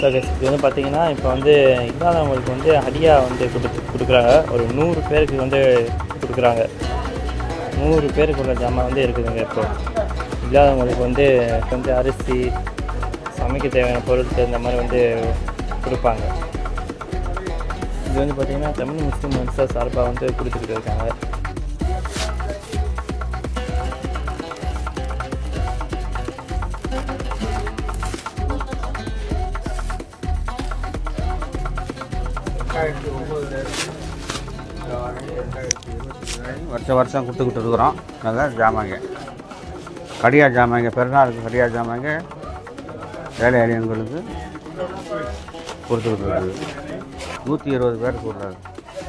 So இது வந்து பார்த்திங்கன்னா இப்போ வந்து இல்லாதவங்களுக்கு வந்து அடியாக வந்து கொடுத்து கொடுக்குறாங்க. ஒரு நூறு பேருக்கு வந்து கொடுக்குறாங்க. நூறு பேருக்கு உள்ள ஜாமான் வந்து இருக்குதுங்க இப்போ. இல்லாதவங்களுக்கு வந்து கொஞ்சம் அரிசி சமைக்க தேவையான பொருட்கள் இந்த மாதிரி வந்து கொடுப்பாங்க. இது வந்து பார்த்திங்கன்னா தமிழ் முஸ்லீம் மனுஷா சார்பாக வந்து கொடுத்துக்கிட்டு இருக்காங்க. வருஷம் வருஷம் கொடுத்துக்கிட்டு இருக்கிறோம். நல்லா ஜாமாங்க. கடியா ஜாமாங்க பெருநாளுக்கு கடியா ஜாமாங்க வேலை எளியங்களுக்கு கொடுத்துக்கிட்டு இருக்குது. நூற்றி இருபது பேர் கொடுறாரு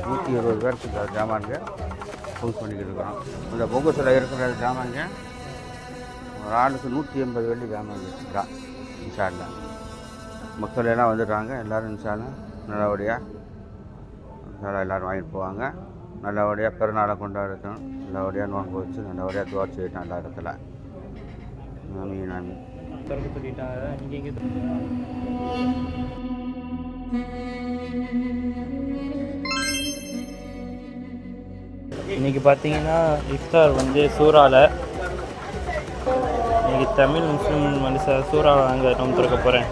நூற்றி இருபது பேருக்கு இந்த ஜாமான்ங்க யூஸ் பண்ணிக்கிட்டு இருக்கிறோம். இந்த பொங்கத்தில் இருக்கிற ஜாமாங்க ஒரு ஆளுக்கு நூற்றி எண்பது வெள்ளி ஜாமாங்க தான் இன்ஷால்லா மக்கள் எல்லாம் வந்துடுறாங்க எல்லோரும் இன்ஷால்லா நல்லபடியாக நல்லா எல்லோரும் வாங்கிட்டு போவாங்க. நல்லபடியாக பிறநாளை கொண்டாடட்டும். நல்லபடியாக நோன்பு வச்சு நல்லபடியாக துவா செய்யட்டும் எல்லா இடத்துல. இங்கே இங்கே இன்னைக்கு பார்த்தீங்கன்னா இஃப்தார் வந்து சூறாவில் இன்னைக்கு தமிழ் முஸ்லீம் மனுஷன் சூறாவில் அங்கே நோம்பு திறக்க போகிறேன்